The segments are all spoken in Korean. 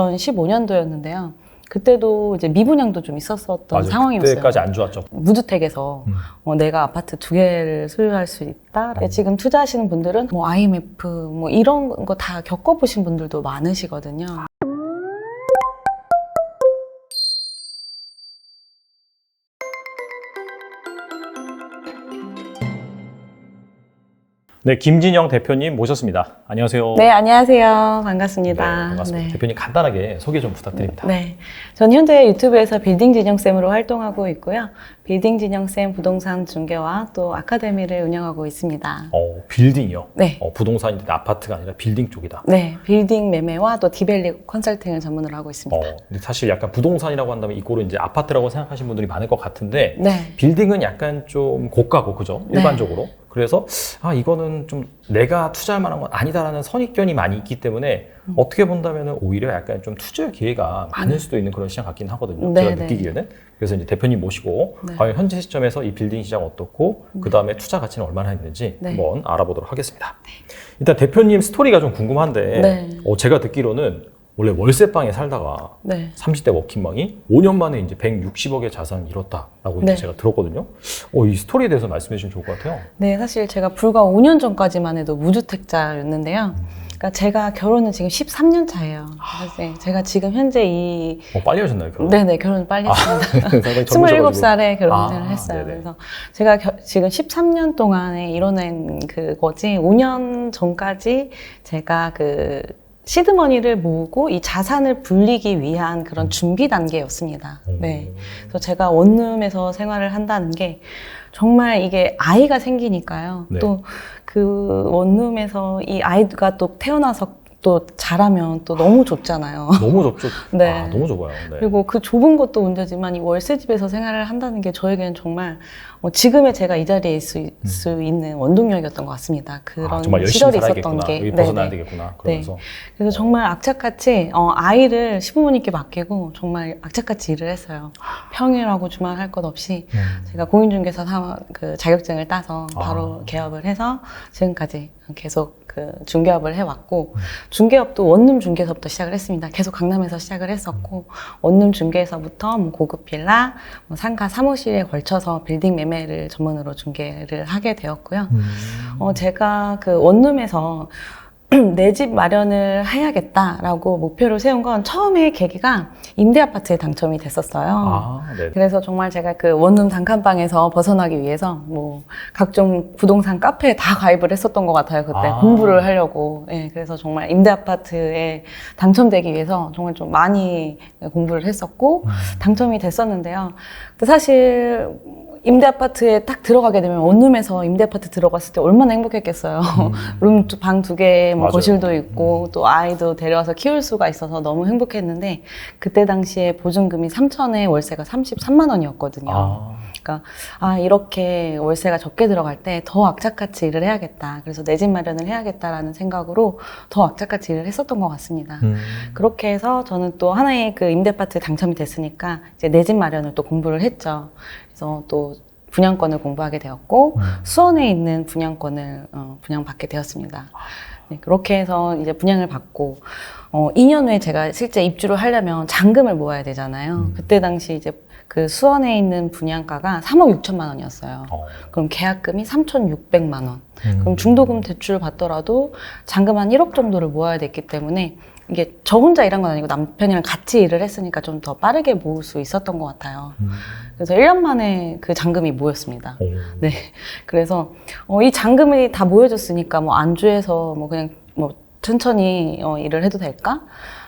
2015년도였는데요. 그때도 이제 미분양도 좀 있었었던 맞아요. 상황이었어요. 그때까지 안 좋았죠. 무주택에서 음. 어, 내가 아파트 두 개를 소유할 수 있다. 음. 지금 투자하시는 분들은 뭐 IMF 뭐 이런 거 다 겪어보신 분들도 많으시거든요. 네, 김진영 대표님 모셨습니다. 안녕하세요. 네, 안녕하세요. 네, 반갑습니다. 반갑습니다. 네. 대표님 간단하게 소개 좀 부탁드립니다. 네. 전 현재 유튜브에서 빌딩 진영쌤으로 활동하고 있고요. 빌딩 진영쌤 부동산 중개와 또 아카데미를 운영하고 있습니다. 어, 빌딩이요. 네. 어, 부동산인데 아파트가 아니라 빌딩 쪽이다. 네. 빌딩 매매와 또 디벨리 컨설팅을 전문으로 하고 있습니다. 어, 근데 사실 약간 부동산이라고 한다면 이거를 이제 아파트라고 생각하시는 분들이 많을 것 같은데 네. 빌딩은 약간 좀 고가고 그죠? 네. 일반적으로. 그래서 아 이거는 좀 내가 투자할 만한 건 아니다라는 선입견이 많이 있기 때문에 음. 어떻게 본다면 오히려 약간 좀 투자 기회가 많을 수도 있는 그런 시장 같긴 하거든요. 네, 제가 네. 느끼기에는. 그래서 이제 대표님 모시고 네. 과연 현재 시점에서 이 빌딩 시장 어떻고 그 다음에 투자 가치는 얼마나 있는지 네. 한번 알아보도록 하겠습니다. 일단 대표님 스토리가 좀 궁금한데 네. 어, 제가 듣기로는 원래 월세방에 살다가 네. 30대 워킹맘이 5년 만에 이제 160억의 자산을 잃었다라고 이제 네. 제가 들었거든요. 어, 이 스토리에 대해서 말씀해 주시면 좋을 것 같아요. 네, 사실 제가 불과 5년 전까지만 해도 무주택자였는데요. 그러니까 제가 결혼은 지금 13년 차예요. 그래서 제가 지금 현재 이 어, 빨리 하셨나요, 결혼? 네네 결혼 빨리 했습니다. 상당히 젊으셔가지고. 27살에 결혼을 아, 했어요. 네네. 그래서 제가 겨- 지금 13년 동안에 이뤄낸 그거지 5년 전까지 제가 그 시드머니를 모으고 이 자산을 불리기 위한 그런 준비 단계였습니다. 네. 그래서 제가 원룸에서 생활을 한다는 게 정말 이게 아이가 생기니까요. 네. 또그 원룸에서 이 아이가 또 태어나서 또 자라면 또 너무 좋잖아요. 너무 좁죠. 네. 아, 너무 좁아요. 네. 그리고 그 좁은 것도 문제지만 이 월세집에서 생활을 한다는 게 저에게는 정말 어, 지금의 제가 이 자리에 있을 수, 수 있는 원동력이었던 것 같습니다. 그런 음. 아, 정말 열심히 시절이 살아야겠구나. 있었던 게. 여기 네네. 벗어나야 되겠구나. 그러면서. 그래서 정말 악착같이 어, 아이를 시부모님께 맡기고 정말 악착같이 일을 했어요. 평일하고 주말 할 것 없이 음. 제가 공인중개사 사, 그 자격증을 따서 바로 아. 개업을 해서 지금까지 계속 그 중개업을 해왔고 음. 중개업도 원룸 중개서부터 시작을 했습니다. 계속 강남에서 시작을 했었고 원룸 중개에서부터 뭐 고급 빌라, 뭐 상가 사무실에 걸쳐서 빌딩 매매를 전문으로 중개를 하게 되었고요. 음. 어, 제가 그 원룸에서 내 집 마련을 해야겠다라고 목표를 세운 건 처음에 계기가 임대 아파트에 당첨이 됐었어요. 아, 네. 그래서 정말 제가 그 원룸 단칸방에서 벗어나기 위해서 뭐 각종 부동산 카페에 다 가입을 했었던 것 같아요. 그때 아. 공부를 하려고. 예, 그래서 정말 임대 아파트에 당첨되기 위해서 정말 좀 많이 공부를 했었고 음. 당첨이 됐었는데요. 근데 사실 임대 아파트에 딱 들어가게 되면 원룸에서 임대 아파트 들어갔을 때 얼마나 행복했겠어요. 룸 방 두 개, 뭐 음. 맞아요. 음. 거실도 있고 또 아이도 데려와서 키울 수가 있어서 너무 행복했는데 그때 당시에 보증금이 3천에 월세가 33만 원이었거든요. 아, 그러니까 아 이렇게 월세가 적게 들어갈 때 더 악착같이 일을 해야겠다. 그래서 내 집 마련을 해야겠다라는 생각으로 더 악착같이 일을 했었던 것 같습니다. 음. 그렇게 해서 저는 또 하나의 그 임대 아파트 당첨이 됐으니까 이제 내 집 마련을 또 공부를 했죠. 그래서 또 분양권을 공부하게 되었고 음. 수원에 있는 분양권을 어, 분양받게 되었습니다. 네, 그렇게 해서 이제 분양을 받고 어, 2년 후에 제가 실제 입주를 하려면 잔금을 모아야 되잖아요. 음. 그때 당시 이제 그 수원에 있는 분양가가 3억 6천만 원이었어요. 어. 그럼 계약금이 3,600만 원. 음. 그럼 중도금 대출을 받더라도 잔금 한 1억 정도를 모아야 됐기 때문에 이게 저 혼자 일한 건 아니고 남편이랑 같이 일을 했으니까 좀 더 빠르게 모을 수 있었던 것 같아요. 음. 그래서 1년 만에 그 잔금이 모였습니다. 오. 네. 그래서 어, 이 잔금이 다 모여졌으니까 뭐 안주해서 뭐 그냥 뭐 천천히 어, 일을 해도 될까?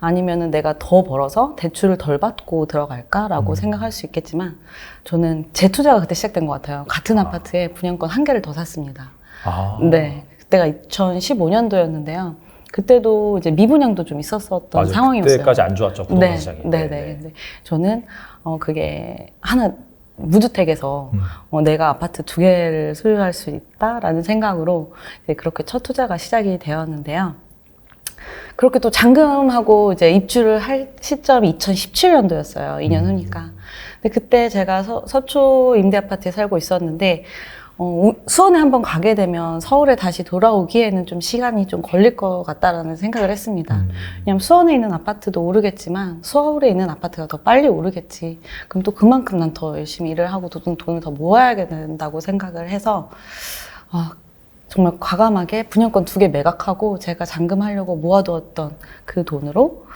아니면은 내가 더 벌어서 대출을 덜 받고 들어갈까라고 음. 생각할 수 있겠지만 저는 재투자가 그때 시작된 것 같아요. 같은 아. 아파트에 분양권 한 개를 더 샀습니다. 아. 네. 그때가 2015년도였는데요. 그때도 이제 미분양도 좀 있었었던 맞아요. 상황이었어요. 그때까지 안 좋았죠. 부동산 네, 시장이. 네, 네. 근데 저는 어 그게 하나 무주택에서 음. 어, 내가 아파트 두 개를 소유할 수 있다라는 생각으로 이제 그렇게 첫 투자가 시작이 되었는데요. 그렇게 또 잔금하고 이제 입주를 할 시점이 2017년도였어요. 2년 음. 후니까. 근데 그때 제가 서, 서초 임대 아파트에 살고 있었는데 어, 우- 수원에 한번 가게 되면 서울에 다시 돌아오기에는 좀 시간이 좀 걸릴 것 같다라는 생각을 했습니다. 음. 왜냐면 수원에 있는 아파트도 오르겠지만 서울에 있는 아파트가 더 빨리 오르겠지. 그럼 또 그만큼 난 더 열심히 일을 하고 돈, 돈을 더 모아야 된다고 생각을 해서 아, 정말 과감하게 분양권 두 개 매각하고 제가 잔금하려고 모아두었던 그 돈으로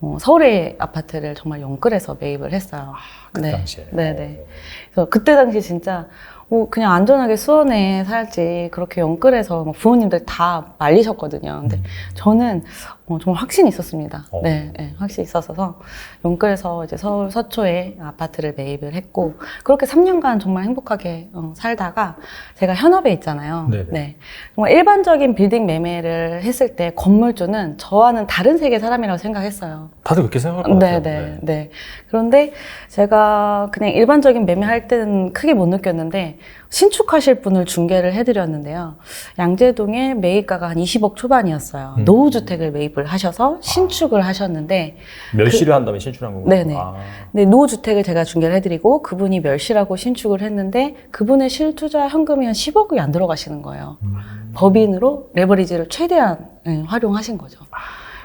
어, 서울의 아파트를 정말 연끌해서 매입을 했어요. 그 당시에. 네네. 그래서 그때 당시 진짜 뭐 그냥 안전하게 수원에 살지 그렇게 연끌해서 막 부모님들 다 말리셨거든요. 근데 저는 어, 정말 확신이 있었습니다. 어. 네, 네, 확신이 있었어서 연끌해서 이제 서울 서초에 아파트를 매입을 했고 그렇게 3년간 정말 행복하게 어, 살다가 제가 현업에 있잖아요. 네네. 네. 정말 일반적인 빌딩 매매를 했을 때 건물주는 저와는 다른 세계 사람이라고 생각했어요. 다들 그렇게 생각할 것 네, 같아요. 네, 네. 그런데 제가 그냥 일반적인 매매할 때는 크게 못 느꼈는데 신축하실 분을 중개를 해드렸는데요. 양재동에 매입가가 한 20억 초반이었어요. 음. 노후주택을 매입 을 하셔서 신축을 하셨는데 멸시를 한다면 신출한 거고. 그 네네. 아, 네, 노후주택을 제가 중개를 해드리고 그분이 멸실하고 신축을 했는데 그분의 실투자 현금이 한 10억이 안 들어가시는 거예요. 음. 법인으로 레버리지를 최대한 예, 활용하신 거죠.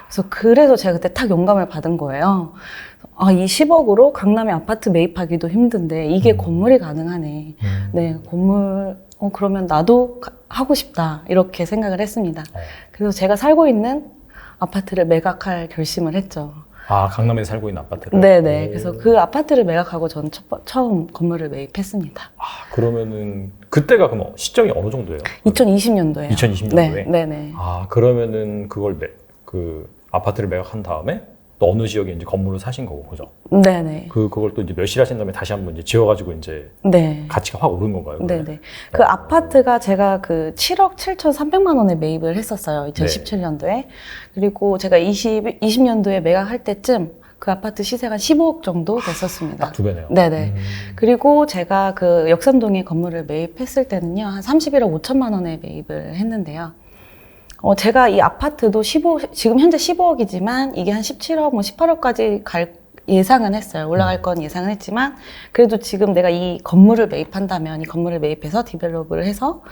그래서 그래서 제가 그때 탁 영감을 받은 거예요. 아, 이 10억으로 강남에 아파트 매입하기도 힘든데 이게 음. 건물이 가능하네. 음. 네, 건물 어 그러면 나도 가- 하고 싶다 이렇게 생각을 했습니다. 어. 그래서 제가 살고 있는 아파트를 매각할 결심을 했죠. 아, 강남에 살고 있는 아파트를. 네네. 오. 그래서 그 아파트를 매각하고 저는 첫, 번- 처음 건물을 매입했습니다. 아, 그러면은 그때가 그럼 시점이 어느 정도예요? 2020년도에요. 2020 네, 년도에? 네네. 아, 그러면은 그걸 매, 그 아파트를 매각한 다음에 또 어느 지역에 이제 건물을 사신 거고, 그죠? 네네. 그 그걸 또 이제 멸실하신 다음에 다시 한번 이제 지어가지고 이제 네. 가치가 확 오른 건가요? 그러면? 네네. 그 아파트가 제가 그 7억 7,300만 원에 매입을 했었어요. 네. 2017년도에. 그리고 제가 20, 20년도에 매각할 때쯤 그 아파트 시세가 15억 정도 됐었습니다. 딱 두 배네요. 네네. 음. 그리고 제가 그 역삼동에 건물을 매입했을 때는요, 한 31억 5천만 원에 매입을 했는데요. 어, 제가 이 아파트도 15, 지금 현재 15억이지만 이게 한 17억, 뭐 18억까지 갈 예상은 했어요. 올라갈 건 예상은 했지만 그래도 지금 내가 이 건물을 매입한다면 이 건물을 매입해서 디벨롭을 해서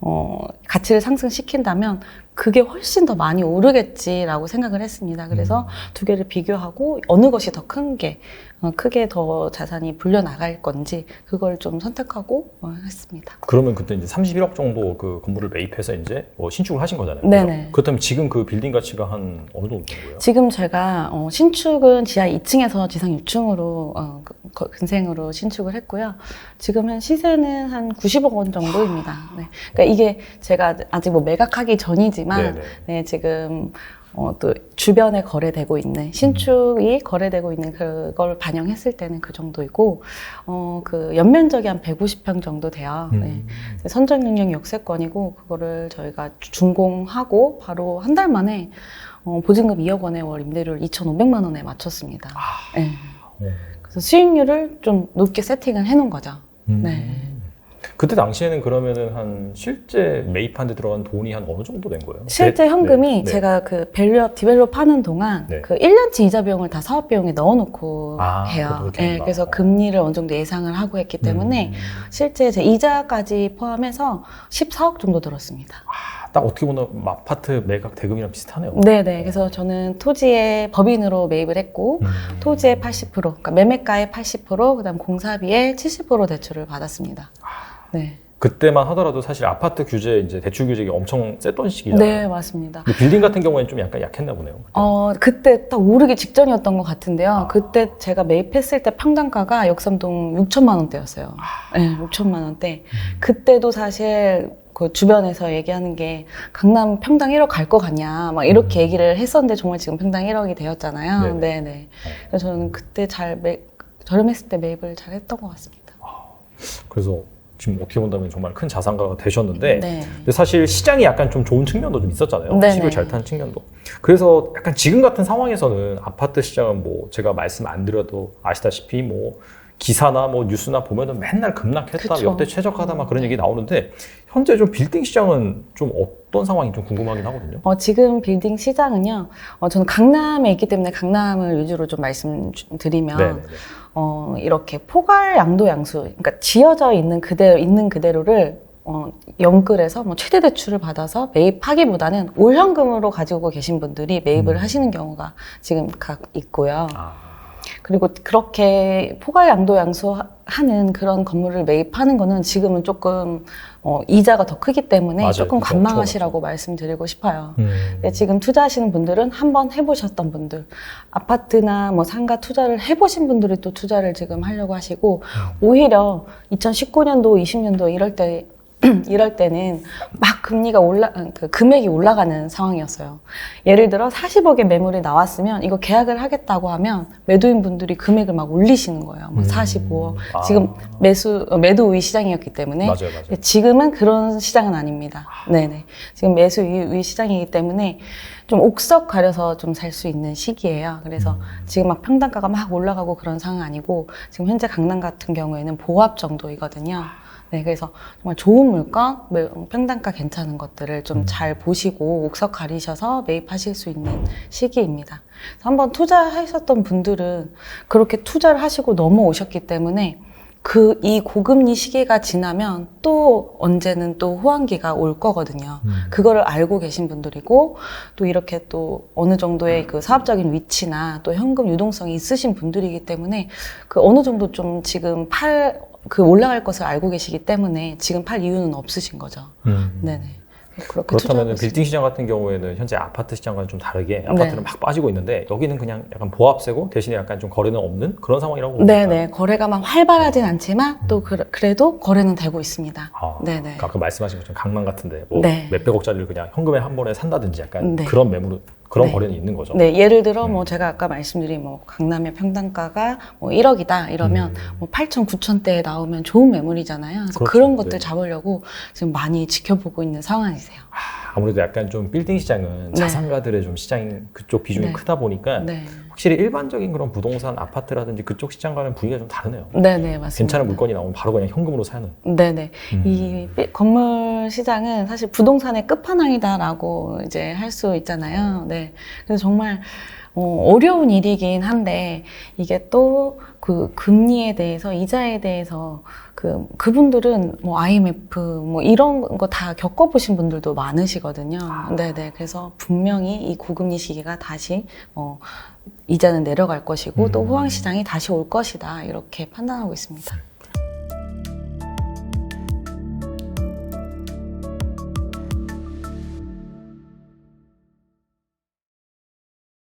어, 가치를 상승시킨다면 그게 훨씬 더 많이 오르겠지라고 생각을 했습니다. 그래서 두 개를 비교하고 어느 것이 더 큰 게, 어, 크게 더 자산이 불려 나갈 건지 그걸 좀 선택하고 어, 했습니다. 그러면 그때 이제 31억 정도 그 건물을 매입해서 이제 뭐 신축을 하신 거잖아요. 네네. 그렇다면 지금 그 빌딩 가치가 한 어느 정도 된 거예요? 지금 제가 어, 신축은 지하 2층에서 지상 6층으로 어, 그- 거- 근생으로 신축을 했고요. 지금 한 시세는 한 90억 원 정도입니다. 네. 그러니까 이게 제가 아직 뭐 매각하기 전이지만 네네. 네, 지금 어, 또 주변에 거래되고 있는 신축이 거래되고 있는 그걸 반영했을 때는 그 정도이고 어, 그 연면적이 한 150평 정도 돼요. 네. 음. 선정 능력 역세권이고 그거를 저희가 준공하고 바로 한 달 만에 어, 보증금 2억 원의 월 임대료를 2,500만 원에 맞췄습니다. 네. 어. 그래서 수익률을 좀 높게 세팅을 해놓은 거죠. 음. 네. 그때 당시에는 그러면은 한 실제 매입한 데 들어간 돈이 한 어느 정도 된 거예요? 실제 네, 현금이 네, 네. 제가 그 밸류업, 디벨롭 하는 동안 네. 그 1년치 이자 비용을 다 사업 비용에 넣어놓고 아, 해요. 네. 그래서 금리를 어느 정도 예상을 하고 했기 때문에 음. 실제 제 이자까지 포함해서 14억 정도 들었습니다. 아, 딱 어떻게 보면 아파트 매각 대금이랑 비슷하네요. 네네. 그래서 저는 토지에 법인으로 매입을 했고, 음. 토지의 80%, 그러니까 매매가의 80%, 그 다음 공사비의 70% 대출을 받았습니다. 네. 그때만 하더라도 사실 아파트 규제 이제 대출 규제가 엄청 셌던 시기잖아요. 네, 맞습니다. 근데 빌딩 같은 경우에는 좀 약간 약했나 보네요. 그때. 어, 그때 딱 오르기 직전이었던 것 같은데요. 아. 그때 제가 매입했을 때 평당가가 역삼동 6천만 원대였어요. 네, 6천만 원대. 그때도 사실 그 주변에서 얘기하는 게 강남 평당 1억 갈 것 같냐 막 이렇게 음. 얘기를 했었는데 정말 지금 평당 1억이 되었잖아요. 네네. 네, 네. 그래서 저는 그때 잘 매, 저렴했을 때 매입을 잘 했던 것 같습니다. 그래서 지금 어떻게 본다면 정말 큰 자산가가 되셨는데 네. 근데 사실 시장이 약간 좀 좋은 측면도 좀 있었잖아요. 네네. 집을 잘 타는 측면도. 그래서 약간 지금 같은 상황에서는 아파트 시장은 뭐 제가 말씀 안 드려도 아시다시피 뭐 기사나 뭐 뉴스나 보면은 맨날 급락했다, 그쵸. 역대 최저가다 막 그런 얘기 나오는데 현재 좀 빌딩 시장은 좀 어떤 상황이 좀 궁금하긴 하거든요. 어, 지금 빌딩 시장은요, 어, 저는 강남에 있기 때문에 강남을 위주로 좀 말씀드리면, 네. 어, 이렇게 포괄 양도 양수, 그러니까 지어져 있는 그대로, 있는 그대로를 어, 연끌에서 뭐 최대 대출을 받아서 매입하기보다는 올 현금으로 가지고 계신 분들이 매입을 음. 하시는 경우가 지금 각 있고요. 아, 그리고 그렇게 포괄 양도 양수하는 그런 건물을 매입하는 거는 지금은 조금 어, 이자가 더 크기 때문에 맞아요. 조금. 관망하시라고 말씀드리고 싶어요. 음. 네, 지금 투자하시는 분들은 한번 해보셨던 분들, 아파트나 뭐 상가 투자를 해보신 분들이 또 투자를 지금 하려고 하시고, 오히려 2019년도, 20년도 이럴 때, 이럴 때는 막 금리가 올라, 그 금액이 올라가는 상황이었어요. 예를 들어 40억의 매물이 나왔으면 이거 계약을 하겠다고 하면 매도인 분들이 금액을 막 올리시는 거예요. 막 음. 45억. 아. 지금 매수, 어, 매도 우위 시장이었기 때문에 맞아요, 맞아요. 네, 지금은 그런 시장은 아닙니다. 네네. 지금 매수 위 시장이기 때문에 좀 옥석 가려서 좀 살 수 있는 시기예요. 그래서 음. 지금 막 평당가가 막 올라가고 그런 상황 아니고 지금 현재 강남 같은 경우에는 보합 정도이거든요. 네, 그래서 정말 좋은 물건, 매- 평당가 괜찮은 것들을 좀 음. 잘 보시고 옥석 가리셔서 매입하실 수 있는 시기입니다. 한번 투자하셨던 분들은 그렇게 투자를 하시고 넘어오셨기 때문에 그 이 고금리 시기가 지나면 또 언제는 또 호황기가 올 거거든요. 음. 그거를 알고 계신 분들이고 또 이렇게 또 어느 정도의 그 사업적인 위치나 또 현금 유동성이 있으신 분들이기 때문에 그 어느 정도 좀 지금 팔 그 올라갈 것을 알고 계시기 때문에 지금 팔 이유는 없으신 거죠. 음. 네네. 그렇게 그렇다면. 빌딩 시장 같은 경우에는 현재 아파트 시장과는 좀 다르게 아파트는 네. 막 빠지고 있는데 여기는 그냥 약간 보합세고 대신에 약간 좀 거래는 없는 그런 상황이라고 봅니다. 네네 거래가 막 활발하진 않지만 또 그, 래도 거래는 되고 있습니다. 아, 네네. 아까 말씀하신 것처럼 강남 같은데 뭐 네. 몇백억짜리를 그냥 현금에 한 번에 산다든지 약간 네. 그런 매물 그런 네. 거래는 있는 거죠. 네, 예를 들어 음. 뭐 제가 아까 말씀드린 뭐 강남의 평당가가 뭐 1억이다 이러면 음. 뭐 8천, 9천대에 나오면 좋은 매물이잖아요. 그래서 그렇죠. 그런 것들 네. 잡으려고 지금 많이 지켜보고 있는 상황이세요. 아 무래도 약간 좀 빌딩 시장은 네. 자산가들의 좀 시장 그쪽 비중이 네. 크다 보니까 네, 확실히 일반적인 그런 부동산 아파트라든지 그쪽 시장과는 분위기가 좀 다르네요. 네, 네 맞습니다. 괜찮은 물건이 나오면 바로 그냥 현금으로 사는. 네, 네. 음. 이 삐- 건물 시장은 사실 부동산의 끝판왕이다라고 이제 할 수 있잖아요. 네. 그래서 정말 어, 어려운 일이긴 한데 이게 또 그 금리에 대해서 이자에 대해서 그 그분들은 뭐 IMF 뭐 이런 거 다 겪어보신 분들도 많으시거든요. 네네. 그래서 분명히 이 고금리 시기가 다시 어, 이자는 내려갈 것이고 또 음. 호황 시장이 다시 올 것이다 이렇게 판단하고 있습니다.